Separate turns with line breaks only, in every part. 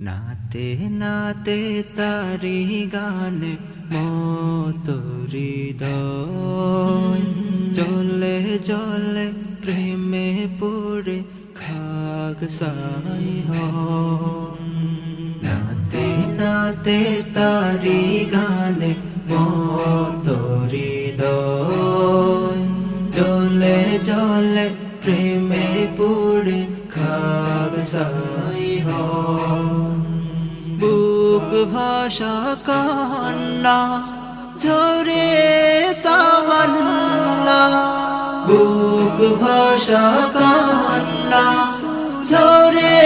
নাতে নাতে তারি গানে মতরিদয় চলে চলে, প্রেমে পড়ে খাগ সাই। নাতে নাতে তারি গানে মতরিদয় চলে চলে, প্রেমে পড়ে খাগ সাই হয়। ভাষা কান্না, ঝরে তামান্না। বুক ভাষা কান্না, ঝরে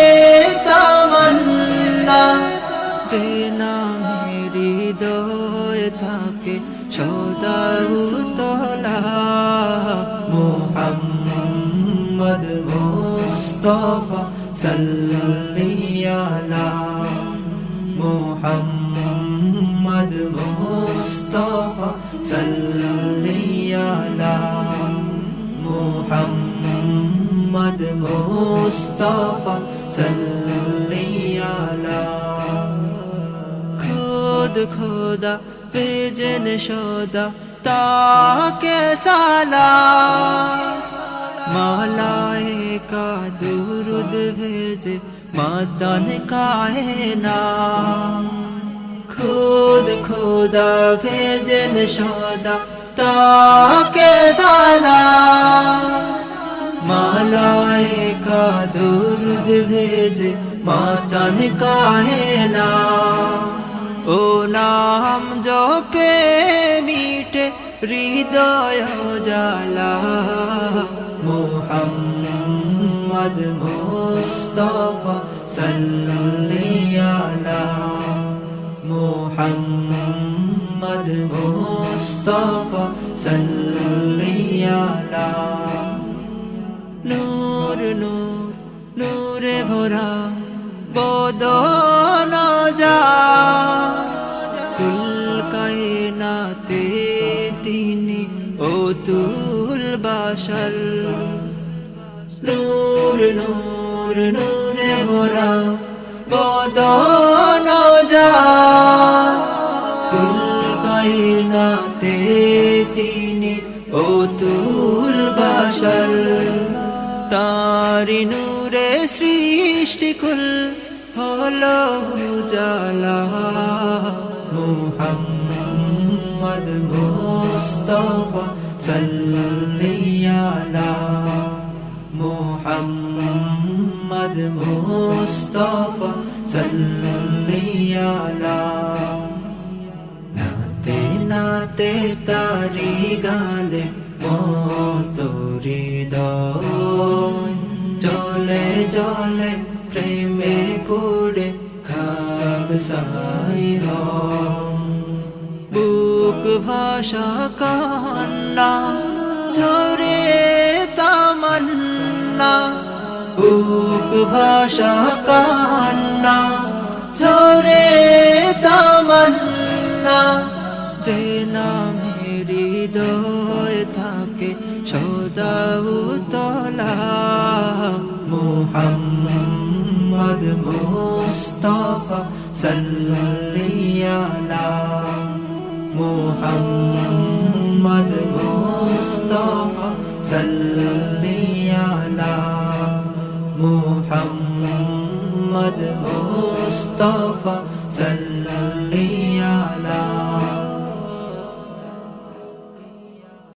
তামান্না। যে নামে হৃদয় থাকে, সদা উতলা। মোহাম্মদ মোহাম্মদ মুস্তফা সাল্লি আলা মোহাম্মদ মুস্তফা সাল্লি আলা খুদ খোদা বেজন সদা তাকে সালা মালায়েকা দুরুদ ভেজে মাদান কায়না। খুদ খোদা ভেজন সদা তাকে সালা মালায়েকা দুরুদ ভেজে মাতান কাহেনা ও নাম জপে মিটে হৃদয় জালা মোহাম্মদ মুস্তফা সাল্লি আলা মোহাম্মদ মুস্তফা সাল্লি আলা নূর নূর নূরে ভরা বদন যা কুল কায়নাতে তিনি অতুল বাসল নূর নূর, নূরে ভরা বদন যা। কায়নাতে তিনি অতুল বাসল তারি নূরে সৃষ্টি কুল হলো জালা মুহাম্মদ মুস্তফা সাল্লি আলা মুহাম্মদ মুস্তফা সাল্লি আলা নাতে নাতে তারি গালে মতরি চলে চলে, প্রেমে পড়ে খাগ সাই হয়। ভাষা কান্না, ঝরে তামান্না। বুক ভাষা কান্না, ঝরে তামান্না। যে নামে হৃদয় থাকে, সদা উতলা। মোহাম্মদ মুস্তফা সাল্লি আলা মোহাম্মদ মুস্তফা সাল্লি আলা মোহাম্মদ মুস্তফা সাল্লি